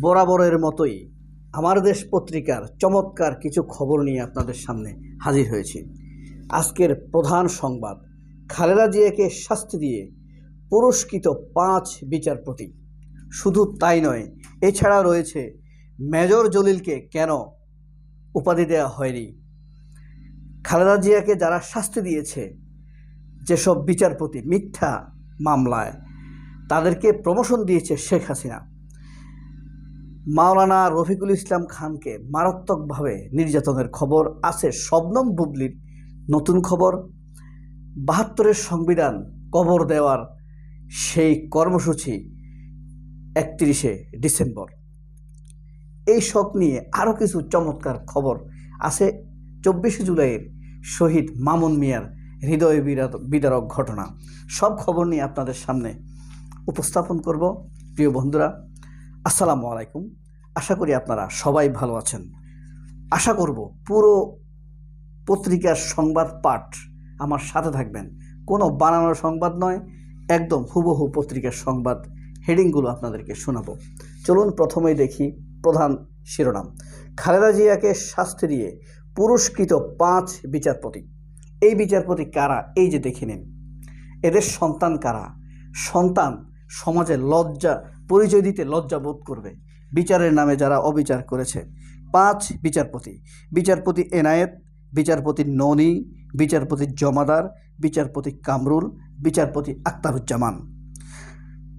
বরাবরের মতোই আমার দেশ পত্রিকার চমৎকার কিছু খবর নিয়ে আপনাদের সামনে হাজির হয়েছি। আজকের প্রধান সংবাদ, খালেদা জিয়াকে শাস্তি দিয়ে পুরস্কৃত পাঁচ বিচারপতি। শুধু তাই নয়, এছাড়া রয়েছে মেজর জলিলকে কেন উপাধি দেওয়া হয়নি? খালেদা জিয়াকে যারা শাস্তি দিয়েছে যেসব বিচারপতি মিথ্যা মামলায়, তাদেরকে প্রমোশন দিয়েছে শেখ হাসিনা। মাওলানা রফিকুল ইসলাম খানকে মারাত্মকভাবে নির্যাতনের খবর আছে শবনম বুবলির নতুন খবর। বাহাত্তরের সংবিধান কবর দেওয়ার সেই কর্মসূচি একত্রিশে ডিসেম্বর। এই সব নিয়ে আরও কিছু চমৎকার খবর আছে। চব্বিশে জুলাইয়ের শহীদ মামুন মিয়ার হৃদয় বিদারক ঘটনা। সব খবর নিয়ে আপনাদের সামনে উপস্থাপন করব। প্রিয় বন্ধুরা আসসালামু আলাইকুম। আশা করি আপনারা সবাই ভালো আছেন। আশা করব পুরো পত্রিকার সংবাদ পাঠ আমার সাথে থাকবেন। কোনো বানানোর সংবাদ নয়, একদম হুবহু পত্রিকার সংবাদ হেডিংগুলো আপনাদেরকে শোনাবো। চলুন প্রথমেই দেখি প্রধান শিরোনাম। খালেদা জিয়াকে শাস্তি দিয়ে পুরস্কৃত পাঁচ বিচারপতি। এই বিচারপতি কারা? এই যে দেখে নিন। এদের সন্তান কারা? সন্তান সমাজে লজ্জা পরিচয় দিতে লজ্জা বোধ করবে। বিচারের নামে যারা অবিচার করেছে। পাঁচ বিচারপতি। বিচারপতি এনায়েত, বিচারপতি ননি বিচারপতি জমাদার, বিচারপতি কামরুল, বিচারপতি আক্তারুজ্জামান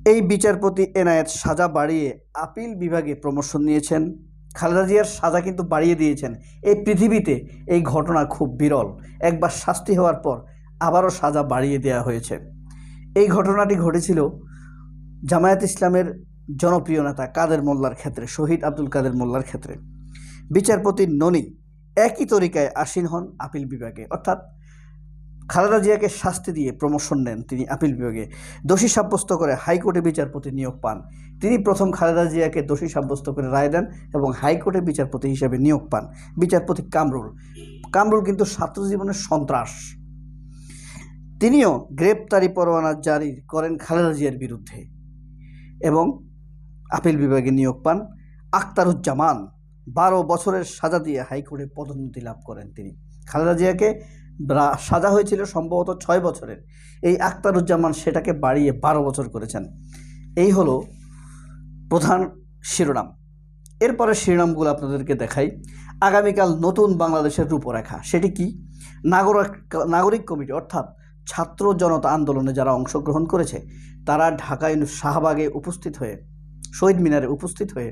এই বিচারপতি এনায়েত সাজা বাড়িয়ে আপিল বিভাগে প্রমোশন নিয়েছেন। খালেদা জিয়ার সাজা কিন্তু বাড়িয়ে দিয়েছেন। এই পৃথিবীতে এই ঘটনা খুব বিরল। একবার শাস্তি হওয়ার পর আবারও সাজা বাড়িয়ে দেওয়া হয়েছে। এই ঘটনাটি ঘটেছিল জামায়াত ইসলামের জনপ্রিয় নেতা কাদের মোল্লার ক্ষেত্রে, শহীদ আব্দুল কাদের মোল্লার ক্ষেত্রে। বিচারপতি ননি একই তরিকায় আসীন হন আপিল বিভাগে। অর্থাৎ খালেদা জিয়াকে শাস্তি দিয়ে প্রমোশন নেন তিনি আপিল বিভাগে। দোষী সাব্যস্ত করে হাইকোর্টে বিচারপতি নিয়োগ পান। তিনি প্রথম খালেদা জিয়াকে দোষী সাব্যস্ত করে রায় দেন এবং হাইকোর্টে বিচারপতি হিসেবে নিয়োগ পান। বিচারপতি কামরুল। কামরুল কিন্তু ছাত্র জীবনের সন্ত্রাস। তিনিও গ্রেপ্তারি পরোয়ানা জারি করেন খালেদা জিয়ার বিরুদ্ধে। এবং আপিল বিভাগে নিয়োগ পান আখতারুজ্জামান। বারো বছরের সাজা দিয়ে হাইকোর্টে পদোন্নতি লাভ করেন তিনি। খালেদা জিয়াকে সাজা হয়েছিল সম্ভবত ছয় বছরের। এই আখতারুজ্জামান সেটাকে বাড়িয়ে বারো বছর করেছেন। এই হলো প্রধান শিরোনাম। এরপরে শিরোনামগুলো আপনাদেরকে দেখাই। আগামীকাল নতুন বাংলাদেশের রূপরেখা। সেটি কি? নাগরিক নাগরিক কমিটি অর্থাৎ ছাত্র জনতা আন্দোলনে যারা অংশগ্রহণ করেছে তারা ঢাকায় শাহবাগে উপস্থিত হয়ে, শহীদ মিনারে উপস্থিত হয়ে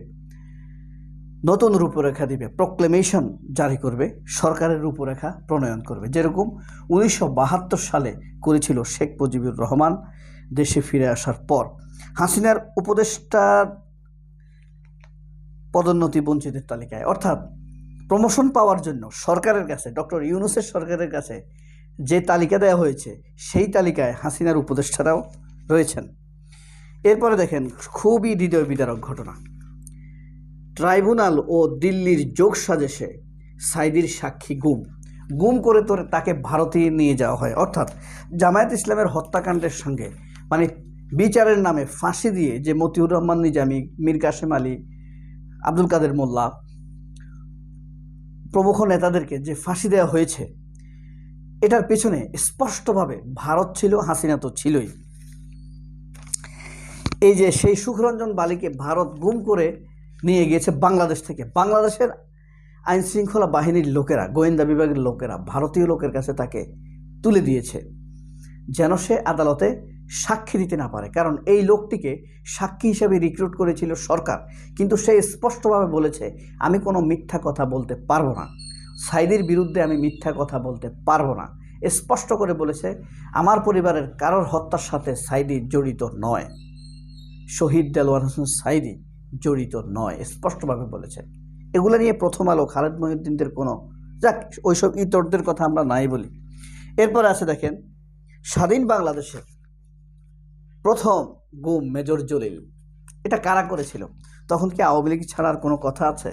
নতুন রূপরেখা দিবে প্রক্লেমেশন জারি করবে, সরকারের রূপরেখা প্রণয়ন করবে। যেরকম উনিশশো বাহাত্তর সালে করেছিল শেখ মুজিবুর রহমান দেশে ফিরে আসার পর। হাসিনার উপদেষ্টার পদোন্নতি বঞ্চিতের তালিকায়। অর্থাৎ প্রমোশন পাওয়ার জন্য সরকারের কাছে, ডক্টর ইউনুসের সরকারের কাছে যে তালিকা দেওয়া হয়েছে, সেই তালিকায় হাসিনার উপদেষ্টারাও রয়েছেন। এরপরে দেখেন, খুবই হৃদয় বিদারক ঘটনা। ট্রাইব্যুনাল ও দিল্লির যোগ সাজেশে সাইদির সাক্ষী গুম। গুম করে তোরে তাকে ভারতে নিয়ে যাওয়া হয়। অর্থাৎ জামায়াত ইসলামের হত্যাকাণ্ডের সঙ্গে মানে বিচারের নামে ফাঁসি দিয়ে যে মতিউর রহমান নিজামি, মীর কাসেম আলী, আব্দুল কাদের মোল্লা প্রমুখ নেতাদেরকে যে ফাঁসি দেওয়া হয়েছে, এটার পেছনে স্পষ্টভাবে ভারত ছিল, হাসিনা তো ছিলই। এই যে সেই সুখরঞ্জন বালিকে ভারত গুম করে নিয়ে গিয়েছে বাংলাদেশ থেকে। বাংলাদেশের আইন শৃঙ্খলা বাহিনীর লোকেরা, গোয়েন্দা বিভাগের লোকেরা, ভারতীয় লোকের কাছে তাকে তুলে দিয়েছে যেন সে আদালতে সাক্ষী দিতে না পারে। কারণ এই লোকটিকে সাক্ষী হিসেবে রিক্রুট করেছিল সরকার। কিন্তু সে স্পষ্টভাবে বলেছে, আমি কোনো মিথ্যা কথা বলতে পারব না। সাইদির বিরুদ্ধে আমি মিথ্যা কথা বলতে পারব না। স্পষ্ট করে বলেছে, আমার পরিবারের কারোর হত্যার সাথে সাইদি জড়িত নয়। শহীদ দেলোয়ার হোসেন সাইদি জড়িত নয়, স্পষ্টভাবে বলেছে এগুলো নিয়ে প্রথম আলো খালেদ মহিউদ্দিনদের কোনো যাক, ওইসব ইতরদের কথা আমরা নাই বলি। এরপর আছে দেখেন, স্বাধীন বাংলাদেশের প্রথম গুম মেজর জলিল। এটা কারা করেছিল? তখন কি আওয়ামী লীগ ছাড়ার কোনো কথা আছে?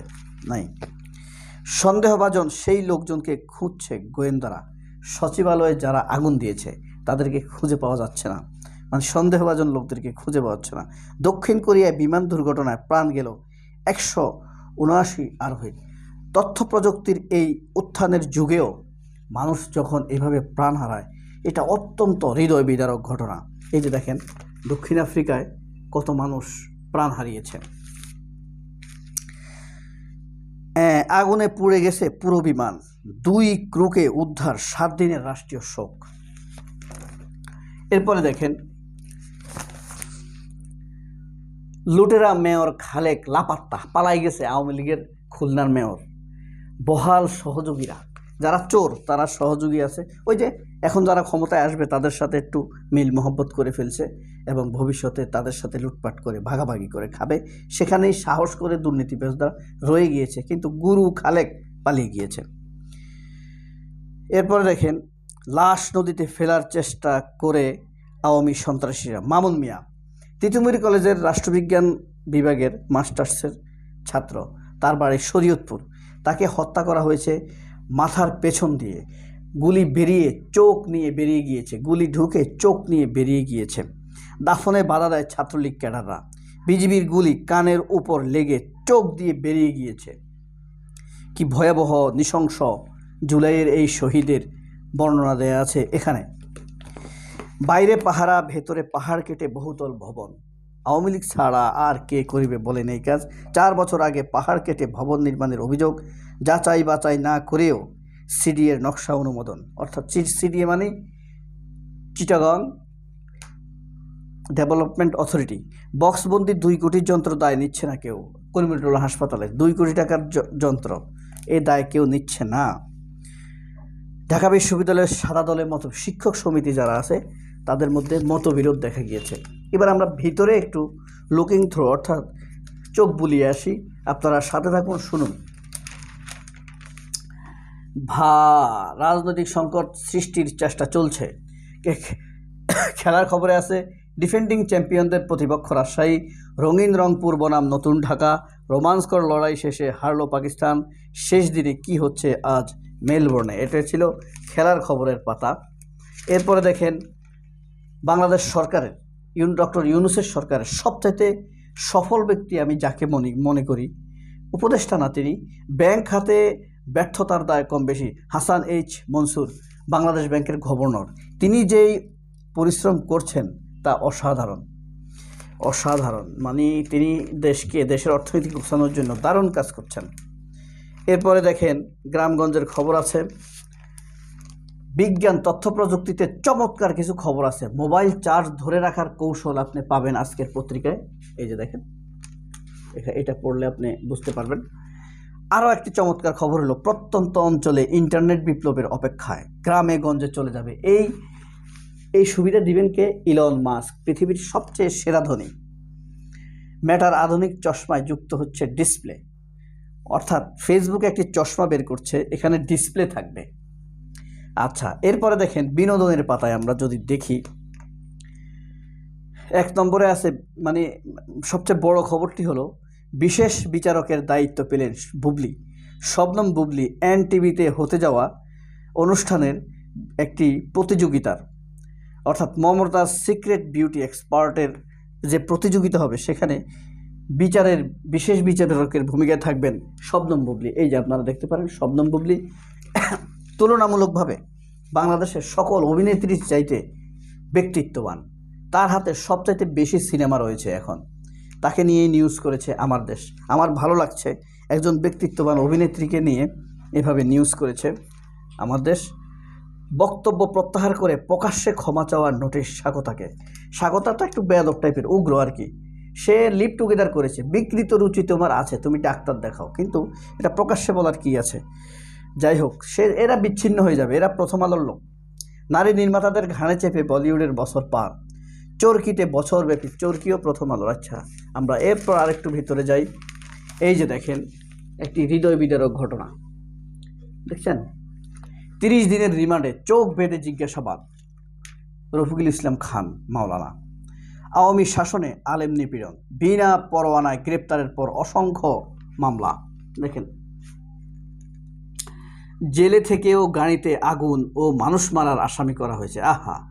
নাই। সন্দেহভাজন সেই লোকজনকে খুঁজছে গোয়েন্দারা। সচিবালয়ে যারা আগুন দিয়েছে, তাদেরকে খুঁজে পাওয়া যাচ্ছে না। মানে সন্দেহভাজন লোকদেরকে খুঁজে পাওয়া যাচ্ছে না। দক্ষিণ কোরিয়ায় বিমান দুর্ঘটনায় প্রাণ গেল একশো উনআশি আরোহী। তথ্য প্রযুক্তির এই উত্থানের যুগেও মানুষ যখন এভাবে প্রাণ হারায় এটা অত্যন্ত হৃদয় বিদারক ঘটনা। এই যে দেখেন দক্ষিণ আফ্রিকায় কত মানুষ প্রাণ হারিয়েছে। আহ, আগুনে পুড়ে গেছে পুরো বিমান। দুই ক্রুকে উদ্ধার সাত দিনের রাষ্ট্রীয় শোক। এরপরে দেখেন লুটেরা মেয়র খালেক লাপাত্তা পালাই গেছে আওয়ামী লীগের খুলনার মেয়র। বহাল সহযোগীরা, যারা চোর, তারা সহযোগী আছে। ওই যে এখন যারা ক্ষমতায় আসবে, তাদের সাথে একটু মিল মহব্বত করে ফেলছে এবং ভবিষ্যতে তাদের সাথে লুটপাট করে, ভাগাভাগি করে খাবে। সেখানেই সাহস করে দুর্নীতি দুর্নীতিবাজরা রয়ে গিয়েছে, কিন্তু গুরু খালেক পালিয়ে গিয়েছে। এরপরে দেখেন, লাশ নদীতে ফেলার চেষ্টা করে আওয়ামী সন্ত্রাসীরা। মামুন মিয়া তিতুমির কলেজের রাষ্ট্রবিজ্ঞান বিভাগের মাস্টার্সের ছাত্র। তার বাড়ি শরীয়তপুর। তাকে হত্যা করা হয়েছে মাথার পেছন দিয়ে। গুলি বেরিয়ে চোখ নিয়ে বেরিয়ে গিয়েছে। গুলি ঢুকে চোখ নিয়ে বেরিয়ে গিয়েছে। দাফনে বাধা দেয় ছাত্রলীগ ক্যাডাররা। বিজিবির গুলি কানের উপর লেগে চোখ দিয়ে বেরিয়ে গিয়েছে। কি ভয়াবহ, নৃশংস জুলাইয়ের এই শহীদের বর্ণনা দেয়া আছে এখানে। বাইরে পাহারা, ভেতরে পাহাড় কেটে বহুতল ভবন। আওয়ামী লীগ ছাড়া আর কে করিবে বলেন এই কাজ। চার বছর আগে পাহাড় কেটে ভবন নির্মাণের অভিযোগ, যাচাই বাচাই না করেও সিডিএর নকশা অনুমোদন। অর্থাৎ সিডিএ মানে চিটাগং ডেভেলপমেন্ট অথরিটি। বক্সবন্দি দুই কোটির যন্ত্র দায় নিচ্ছে না কেউ। করিমুল্লা হাসপাতালে দুই কোটি টাকার যন্ত্র। এ দায় কেউ নিচ্ছে না। ঢাকা বিশ্ববিদ্যালয়ের সাদা দলের মতো শিক্ষক সমিতি যারা আছে তাদের মধ্যে মতবিরোধ দেখা গিয়েছে। এবার আমরা ভিতরে একটু লুকিং থ্রু অর্থাৎ চোখ বুলিয়ে আসি। আপনারা সাথে থাকুন, শুনুন। ভা, রাজনৈতিক সংকট সৃষ্টির চেষ্টা চলছে। খেলার খবরে আছে ডিফেন্ডিং চ্যাম্পিয়নদের প্রতিপক্ষ রাজশাহী, রঙিন রংপুর বনাম নতুন ঢাকা রোমাঞ্চকর লড়াই শেষে হারলো পাকিস্তান, শেষ দিনে কি হচ্ছে আজ মেলবোর্নে? এটা ছিল খেলার খবরের পাতা। এরপরে দেখেন বাংলাদেশ সরকারের, ইউন, ডক্টর ইউনুসের সরকারের সবচাইতে সফল ব্যক্তি আমি যাকে মনে মনে করি, উপদেষ্টা না তিনি, ব্যাংক খাতে ব্যর্থতার দায় কম বেশি, হাসান এইচ মনসুর, বাংলাদেশ ব্যাংকের গভর্নর। তিনি যেই পরিশ্রম করছেন, তা অসাধারণ। অসাধারণ। মানে তিনি দেশকে, দেশের অর্থনীতি গোছানোর জন্য দারুণ কাজ করছেন। এরপরে দেখেন, গ্রামগঞ্জের খবর আছে বিজ্ঞান, তথ্য প্রযুক্তিতে চমৎকার কিছু খবর আছে। মোবাইল চার্জ ধরে রাখার কৌশল আপনি পাবেন আজকের পত্রিকায়। এই যে দেখেন এটা পড়লে আপনি বুঝতে পারবেন। আরও একটি চমৎকার খবর হলো, প্রত্যন্ত অঞ্চলে ইন্টারনেট বিপ্লবের অপেক্ষায় গ্রামে গঞ্জে চলে যাবে। এই এই সুবিধা দিবেন কে? ইলন মাস্ক, পৃথিবীর সবচেয়ে সেরা ধনী। ম্যাটার আধুনিক চশমায় যুক্ত হচ্ছে ডিসপ্লে। অর্থাৎ ফেসবুকে একটি চশমা বের করছে, এখানে ডিসপ্লে থাকবে। আচ্ছা এরপরে দেখেন বিনোদনের পাতায় আমরা যদি দেখি, এক নম্বরে আছে মানে সবচেয়ে বড় খবরটি হলো, বিশেষ বিচারকের দায়িত্ব পেলেন বুবলি। শবনম বুবলি এন টিভিতে হতে যাওয়া অনুষ্ঠানের একটি প্রতিযোগিতার, অর্থাৎ মমতাজ সিক্রেট বিউটি এক্সপার্টের যে প্রতিযোগিতা হবে, সেখানে বিচারের, বিশেষ বিচারকের ভূমিকায় থাকবেন শবনম বুবলি। এই যে আপনারা দেখতে পারেন, শবনম বুবলি তুলনামূলকভাবে বাংলাদেশের সকল অভিনেত্রীর চাইতে ব্যক্তিত্ববান। তার হাতে সবচাইতে বেশি সিনেমা রয়েছে এখন। তাকে নিয়ে নিউজ করেছে আমার দেশ। আমার ভালো লাগছে একজন ব্যক্তিত্ববান অভিনেত্রীকে নিয়ে এভাবে নিউজ করেছে আমার দেশ। বক্তব্য প্রত্যাহার করে প্রকাশ্যে ক্ষমা চাওয়ার নোটিশ স্বাগতাকে। স্বাগতা তো একটু বেয়াদব টাইপের উগ্র আর কি। সে লিভ টুগেদার করেছে। বিকৃত রুচি তোমার আছে, তুমি ডাক্তার দেখাও। কিন্তু এটা প্রকাশ্যে বলার কি আছে? যাই হোক সে, এরা বিচ্ছিন্ন হয়ে যাবে, এরা প্রথম আলোর লোক। নারী নির্মাতাদের ঘাড়ে চেপে বলিউডের বছর পার। চরকিতে বছরব্যাপী চরকিও প্রথম আলোর। আচ্ছা আমরা এরপর আরেকটু ভিতরে যাই। এই যে দেখেন, একটি হৃদয় বিদারক ঘটনা। দেখছেন? তিরিশ দিনের রিমান্ডে চোখ বেঁধে জিজ্ঞাসাবাদ। রফিকুল ইসলাম খান, মাওলানা। আওয়ামী শাসনে আলেম নিপীড়ন, বিনা পরোয়ানায় গ্রেপ্তারের পর অসংখ্য মামলা। দেখেন জেলে থেকেও গাড়িতে আগুন ও মানুষ মারার আসামি করা হয়েছে। আহা!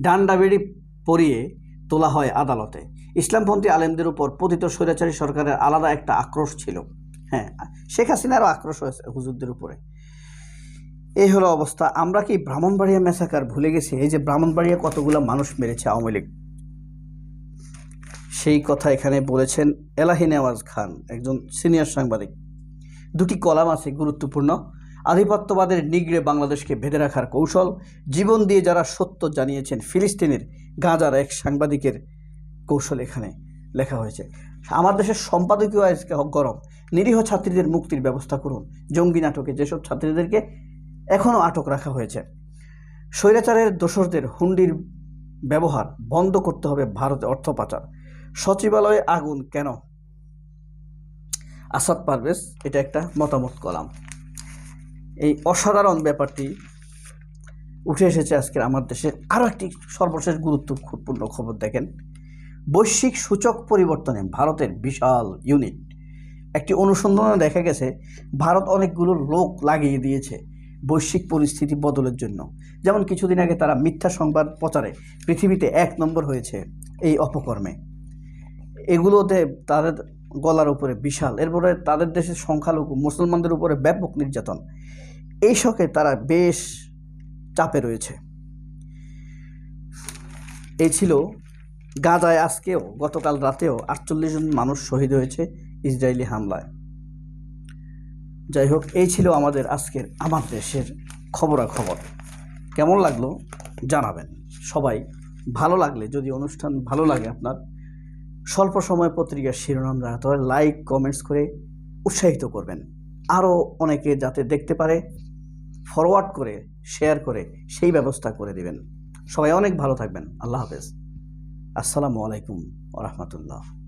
ডান্ডা বেড়ি পরিয়ে তোলা হয় আদালতে। ইসলামপন্থী আলেমদের উপর পতিত স্বৈরাচারী সরকারের আলাদা একটা আক্রোশ ছিল। হ্যাঁ শেখ হাসিনারও আক্রোশ হয়েছে হুজুরদের উপরে। এই হলো অবস্থা। আমরা কি ব্রাহ্মণবাড়িয়া মেসাকার ভুলে গেছি? এই যে ব্রাহ্মণবাড়িয়া কতগুলো মানুষ মেরেছে আওয়ামী লীগ। সেই কথা এখানে বলেছেন এলাহি নেওয়াজ খান, একজন সিনিয়র সাংবাদিক। দুটি কলাম আছে, গুরুত্বপূর্ণ। আধিপত্যবাদের নিগড়ে বাংলাদেশকে ভেদে রাখার কৌশল, জীবন দিয়ে যারা সত্য জানিয়েছেন ফিলিস্তিনের গাজার এক সাংবাদিকের কৌশল এখানে লেখা হয়েছে। আমার দেশের সম্পাদকীয় আজকে গরম। নিরীহ ছাত্রীদের মুক্তির ব্যবস্থা করুন। জঙ্গি নাটকে যেসব ছাত্রীদেরকে এখনও আটক রাখা হয়েছে, স্বৈরাচারের দোসরদের হুন্ডির ব্যবহার বন্ধ করতে হবে ভারতে অর্থ পাচার। সচিবালয়ে আগুন কেন? আসাদ পারভেজ, এটা একটা মতামত কলাম। এই অসাধারণ ব্যাপারটি উঠে এসেছে আজকের আমার দেশের আরও একটি সর্বশেষ গুরুত্বপূর্ণ খবর দেখেন। বৈশ্বিক সূচক পরিবর্তনে ভারতের বিশাল ইউনিট একটি অনুসন্ধানে দেখা গেছে, ভারত অনেকগুলো লোক লাগিয়ে দিয়েছে বৈশ্বিক পরিস্থিতি বদলের জন্য। যেমন কিছুদিন আগে তারা মিথ্যা সংবাদ প্রচারে পৃথিবীতে এক নম্বর হয়েছে এই অপকর্মে। এগুলোতে তাদের গলার উপরে বিশাল, এরপরে তাদের দেশের সংখ্যালঘু মুসলমানদের উপরে ব্যাপক নির্যাতন। এই শখে তারা বেশ চাপে রয়েছে। এই ছিল গাজায় আজকেও, গতকাল রাতেও আটচল্লিশ জন মানুষ শহীদ হয়েছে ইসরায়েলি হামলায়। যাই হোক এই ছিল আমাদের আজকের আমার দেশের খবরাখবর। কেমন লাগল জানাবেন। সবাই ভালো লাগলে, যদি অনুষ্ঠান ভালো লাগে আপনার, স্বল্প সময় পত্রিকার শিরোনাম রাখতে হয় লাইক কমেন্টস করে উৎসাহিত করবেন। আরও অনেকে যাতে দেখতে পারে ফরওয়ার্ড করে শেয়ার করে, সেই ব্যবস্থা করে দেবেন। সবাই অনেক ভালো থাকবেন। আল্লাহ হাফেজ। আসসালামু আলাইকুম ওরহমতুল্লাহ